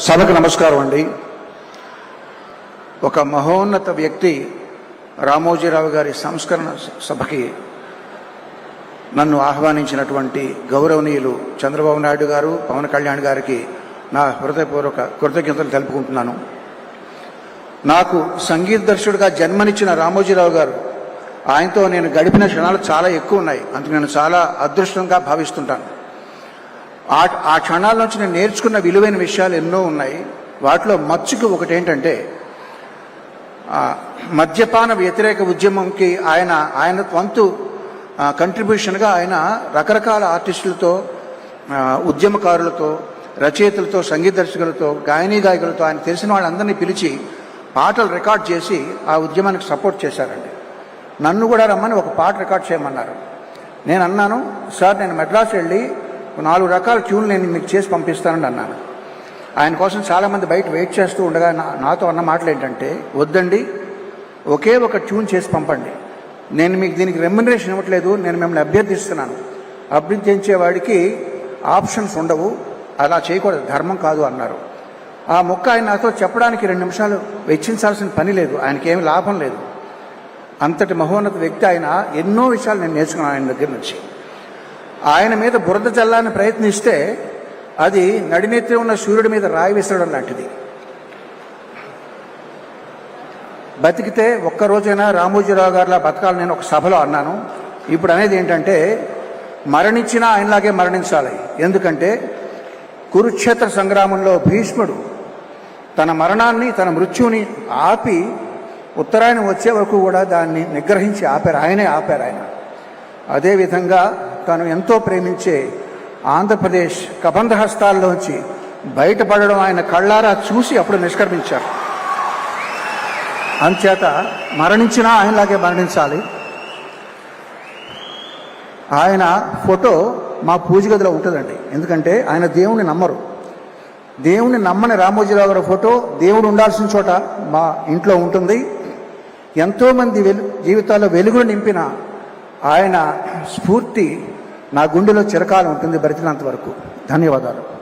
సభకు నమస్కారం అండి. ఒక మహోన్నత వ్యక్తి రామోజీరావు గారి సంస్కరణ సభకి నన్ను ఆహ్వానించినటువంటి గౌరవనీయులు చంద్రబాబు నాయుడు గారు పవన్ కళ్యాణ్ గారికి నా హృదయపూర్వక కృతజ్ఞతలు తెలుపుకుంటున్నాను. నాకు సంగీత దర్శకుడిగా జన్మనిచ్చిన రామోజీరావు గారు ఆయనతో నేను గడిపిన క్షణాలు చాలా ఎక్కువ ఉన్నాయి. అందుకు నేను చాలా అదృష్టంగా భావిస్తుంటాను. ఆ ఆ క్షణాల నుంచి నేను నేర్చుకున్న విలువైన విషయాలు ఎన్నో ఉన్నాయి. వాటిలో మచ్చుకు ఒకటి ఏంటంటే మద్యపాన వ్యతిరేక ఉద్యమంకి ఆయన ఆయన వంతు కంట్రిబ్యూషన్గా ఆయన రకరకాల ఆర్టిస్టులతో ఉద్యమకారులతో రచయితలతో సంగీత దర్శకులతో గాయనీ గాయకులతో ఆయన తెలిసిన వాళ్ళందరినీ పిలిచి పాటలు రికార్డ్ చేసి ఆ ఉద్యమానికి సపోర్ట్ చేశారండి. నన్ను కూడా రమ్మని ఒక పాట రికార్డ్ చేయమన్నారు. నేను అన్నాను సార్ నేను మెడ్రాస్ వెళ్ళి నాలుగు రకాల ట్యూన్లు నేను మీకు చేసి పంపిస్తానని అన్నాను. ఆయన కోసం చాలామంది బయట వెయిట్ చేస్తూ ఉండగా నా- నాతో అన్న మాటలు ఏంటంటే వద్దండి ఒకే ఒక ట్యూన్ చేసి పంపండి. నేను మీకు దీనికి రెమ్యునరేషన్ ఇవ్వట్లేదు నేను మిమ్మల్ని అభ్యర్థిస్తున్నాను. అభ్యర్థించేవాడికి ఆప్షన్స్ ఉండవు అలా చేయకూడదు ధర్మం కాదు అన్నారు. ఆ మొక్క ఆయన నాతో చెప్పడానికి రెండు నిమిషాలు వెచ్చించాల్సిన పని లేదు ఆయనకి ఏమి లాభం లేదు. అంతటి మహోన్నత వ్యక్తి ఆయన ఎన్నో విషయాలు నేను నేర్చుకున్నాను ఆయన దగ్గర నుంచి. ఆయన మీద బురద చల్లాలని ప్రయత్నిస్తే అది నడినెత్తి ఉన్న సూర్యుడి మీద రాయి విసరడం లాంటిది. బతికితే ఒక్క రోజైనా రామోజీరావు గారిలా బతకాలని నేను ఒక సభలో అన్నాను. ఇప్పుడు అనేది ఏంటంటే మరణించినా ఆయనలాగే మరణించాలి. ఎందుకంటే కురుక్షేత్ర సంగ్రామంలో భీష్ముడు తన మరణాన్ని తన మృత్యుని ఆపి ఉత్తరాయణం వచ్చే వరకు కూడా దాన్ని నిగ్రహించి ఆపారు. ఆయనే ఆపారు ఆయన. అదేవిధంగా తను ఎంతో ప్రేమించే ఆంధ్రప్రదేశ్ కబంధ హస్తాల్లోంచి బయటపడడం ఆయన కళ్ళారా చూసి అప్పుడు నిష్క్రమించారు. అంచేత మరణించినా ఆయనలాగే మరణించాలి. ఆయన ఫోటో మా పూజ గదిలో ఉంటుందండి. ఎందుకంటే ఆయన దేవుణ్ణి నమ్మరు. దేవుణ్ణి నమ్మని రామోజీరావు గారి ఫోటో దేవుడు ఉండాల్సిన చోట మా ఇంట్లో ఉంటుంది. ఎంతోమంది వెలు జీవితాల్లో వెలుగులు నింపిన ఆయన స్ఫూర్తి నా గుండెలో చిరకాలం ఉంటుంది బరిచినంత వరకు. ధన్యవాదాలు.